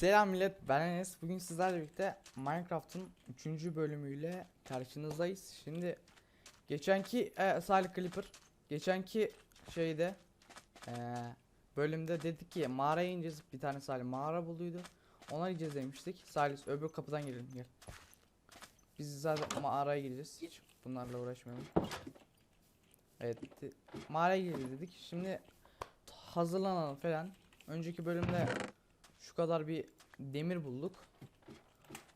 Selam millet ben Enes. Bugün sizlerle birlikte Minecraft'ın 3. bölümüyle karşınızdayız. Şimdi geçenki e, Salih Clipper geçenki şeyde e, bölümde dedik ki mağaraya ineceğiz. Bir tane Salih mağara bulduydu. Ona gideceğiz demiştik. Salih öbür kapıdan girelim gel. Biz zaten mağaraya gireceğiz. Hiç bunlarla uğraşmayalım. Evet mağaraya gireceğiz dedik. Şimdi hazırlanalım falan. Önceki bölümde şu kadar bir demir bulduk.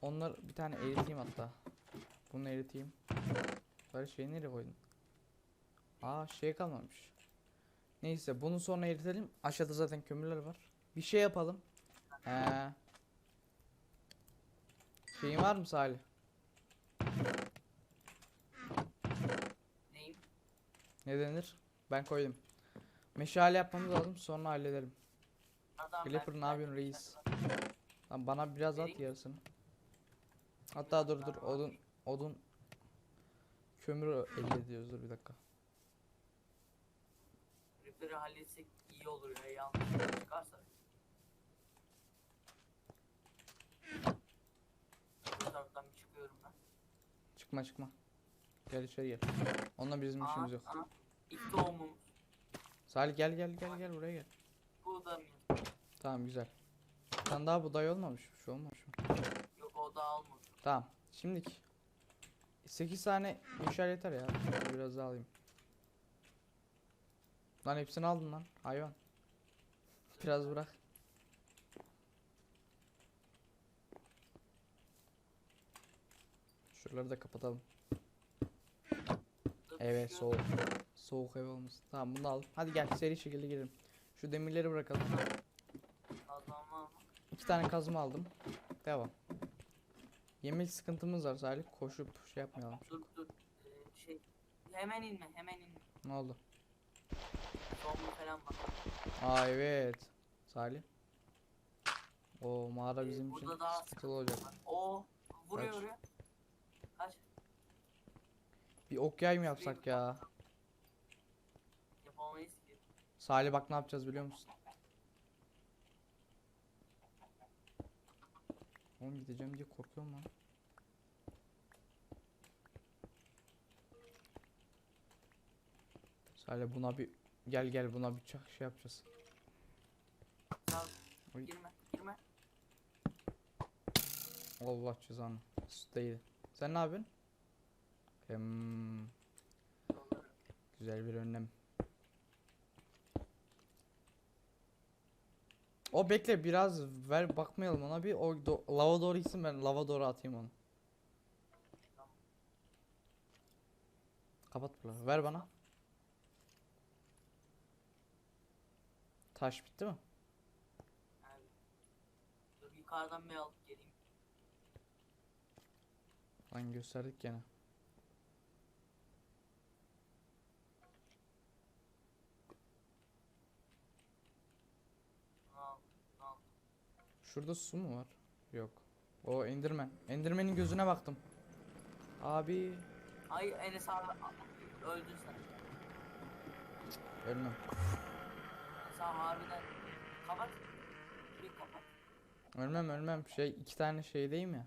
Onlar bir tane eriteyim hatta. Bunu eriteyim. Böyle şey nereye koydun? Aa şey kalmamış. Neyse bunu sonra eritelim. Aşağıda zaten kömürler var. Bir şey yapalım. Ee, şeyin var mı Salih? Neyim? Ne denir? Ben koydum. Meşale yapmamız lazım sonra halledelim. Adam Clipper ben- ne yapıyorsun reis? Lan bana biraz at yarısını. Hatta dur dur odun odun kömür elde ediyoruz dur bir dakika. Creeper'ı halletsek iyi olur ya yanlış çıkarsa. Bu taraftan bir çıkıyorum ben. Çıkma çıkma. Gel içeri gel. Onunla bizim Aa, işimiz yok. aa, İlk tohumumuz. Salih gel gel gel gel buraya gel. Bu? Tamam güzel. Tane daha buğday olmamış. Şu olmamış mı? Yok o da almadı. Tamam. Şimdiki 8 tane meşale yeter ya. Dur Biraz daha alayım. Lan hepsini aldın lan hayvan. Biraz bırak. Şuraları da kapatalım. Evet şu- soğuk. Soğuk ev olmasın. Tamam bunu al. Hadi gel seri şekilde girelim. Şu demirleri bırakalım. İki tane kazma aldım. Devam. Yemek sıkıntımız var Salih. Koşup şey yapmayalım. Dur dur. Ee, şey. Hemen inme hemen inme. Ne oldu? Tohumu falan var. Aa evet. Salih. O mağara Ee, bizim için burada daha sıkıntılı olacak. O vuruyor Kaç. vuruyor. Kaç. Bir ok yay mı yapsak ya? Yapamayız ki. Salih bak ne yapacağız biliyor musun? Oğlum gideceğim diye korkuyorum lan. Salih buna bir gel gel buna bir çak şey yapacağız. Oy. girme girme. Allah cezanı. Değdi. Sen ne yapıyorsun? Hmm, güzel bir önlem. O bekle biraz ver bakmayalım ona bir o do- lava doğru gitsin ben lava doğru atayım onu. Kapat buraları. Ver bana. Taş bitti mi? Yani. Dur yukarıdan bir alıp geleyim. Lan gösterdik gene. Ne al? Ne al? Şurada su mu var? Yok. O Enderman. Enderman'in gözüne baktım. Abi Ay Enes abi öldün sen. ölmem. Sen harbiden kapat. Bir kapat. Ölmem ölmem. Şey iki tane şeydeyim ya.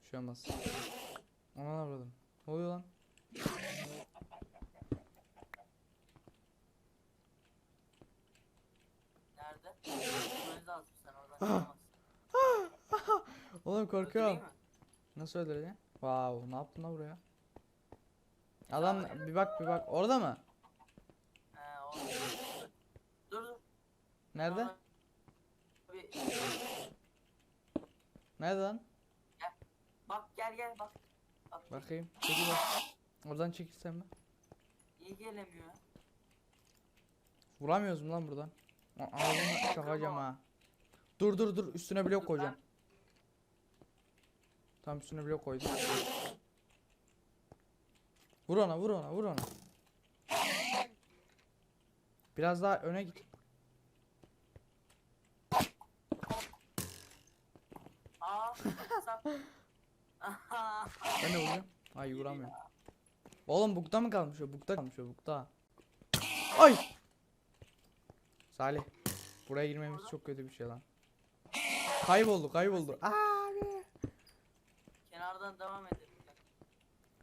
Bir şey olmaz. Ona ne vurdum? Ne oluyor lan? Nerede? Lazım sen oradan. Oğlum korkuyorum. Nasıl öldüreceksin? Wow, ne yaptın lan buraya? Adam bir bak bir bak. Orada mı? Dur dur. Nerede? Nerede lan? bak gel gel bak. Bak. Bakayım. Çekil bak. Oradan çekilsem mi? Niye gelemiyor? Vuramıyoruz mu lan buradan? Ağzını çakacağım ha. Dur dur dur üstüne blok koyacağım. Tam üstüne blok koydum. Vur ona vur ona vur ona. Biraz daha öne git. Aa. Ben de vuracağım. Ay vuramıyorum. Oğlum bukta mı kalmış o? Bukta kalmış o bukta. Ay! Salih. Buraya girmemiz çok kötü bir şey lan. Kayboldu kayboldu. Abi. Kenardan devam edelim.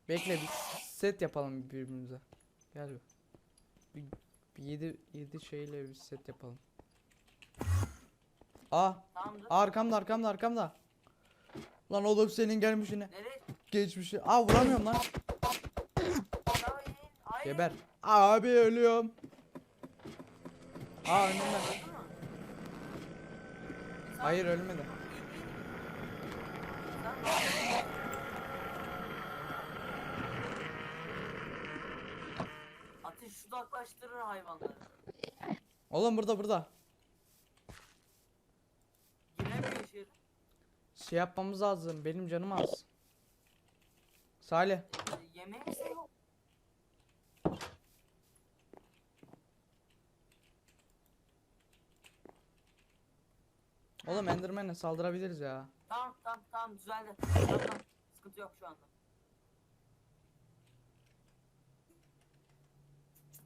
Bekle bir set yapalım birbirimize. Gel bir. Bir, bir yedi, yedi şeyle bir set yapalım. Aa Tamamdır. arkamda arkamda arkamda. Lan oğlum senin gelmişine Nereye? geçmişi. Aa vuramıyorum lan. Hayır. Hayır. Geber. Abi ölüyorum. Aa önümde. Hayır ölmedi. Sen- Ateş uzaklaştırır hayvanları. Oğlum burada burada. Giremiyor içeri. Şey yapmamız lazım. Benim canım az. Salih. Yemeğimiz de yok. Oğlum Enderman'e saldırabiliriz ya. Tamam tamam tamam düzeldi. Tamam, tamam. Sıkıntı yok şu anda.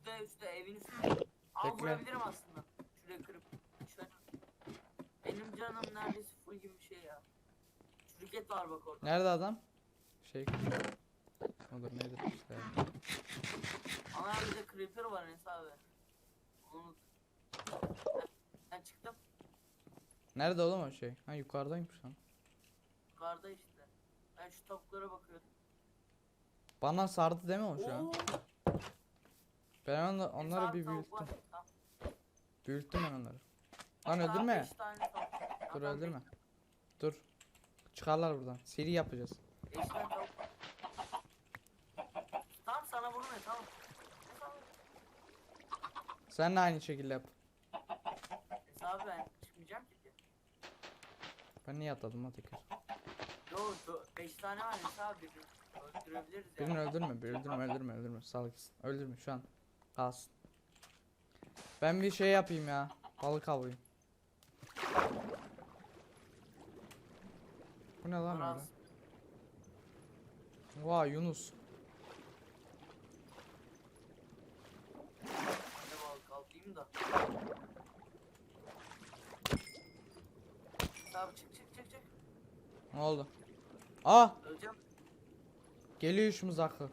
Üstte üstte evin üstünde. Aa Bekle. vurabilirim aslında. Şurayı kırıp. Şöyle. Benim canım neredeyse full gibi bir şey ya. Çürüket var bak orada. Nerede adam? Şey. Olur nedir işte. Ama bir de creeper var Enes abi. Onu unut. Ben, ben çıktım. Nerede oğlum o şey? Ha yukarıdaymış lan. Yukarıda işte. Ben şu tavuklara bakıyordum. Bana sardı deme o şu an. Oo, Ben onla- onları bir büyüttüm. Büyüttüm ben onları. Lan öldürme. Dur öldürme. Dur. Çıkarlar buradan. Seri yapacağız. Tamam sana vurmuyor tamam. Tamam. Sen de aynı şekilde yap. Abi ben çıkmayacağım ki. Ben niye atladım ha tekrar? Yo 5 tane var Enes abi. birini Öldürebiliriz Birini yani. öldürme, bir öldürme, öldürme, öldürme. Sağlık. Öldürme şu an. Kalsın. Ben bir şey yapayım ya. Balık avlayayım. Bu ne lan öyle? Vay Yunus. Alayım da. Abi çık çık çık çık. Ne oldu? Aa! Öleceğim. Geliyor şu mızraklı.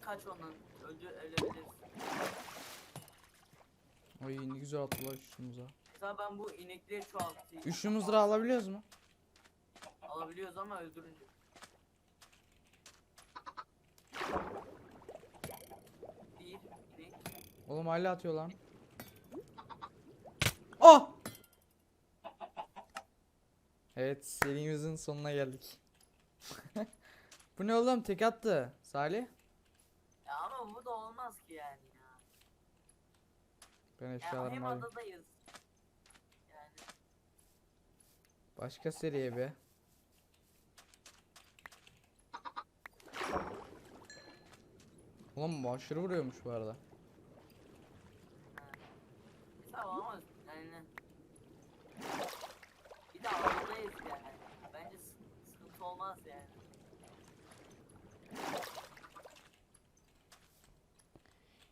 Kaç ondan. Öldü ölebiliriz. Ay ne güzel attılar. Enes abi ben bu inekleri çoğaltayım. Mızrağı alabiliyoruz mu? Alabiliyoruz ama öldürünce. Bir inek. Oğlum hala atıyor lan. Ah! Evet serimizin sonuna geldik. Bu ne oğlum tek attı. Salih. Ya ama bu da olmaz ki yani ya. Ben Ya eşyalarımı hem alayım. adadayız. Yani Başka seriye be. Oğlum bu aşırı vuruyormuş bu arada. Tamam ama yani bir de adadayız yani. Bence sı- sıkıntı olmaz yani.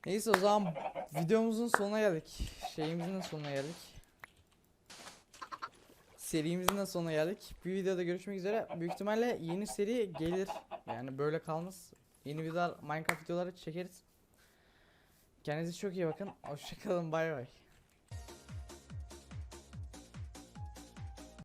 Neyse o zaman videomuzun sonuna geldik. Şeyimizin de sonuna geldik. Serimizin de sonuna geldik. Bir videoda görüşmek üzere. Büyük ihtimalle yeni seri gelir. Yani böyle kalmaz. Yeni videolar Minecraft videoları çekeriz. Kendinize çok iyi bakın. Hoşçakalın. Bay bay.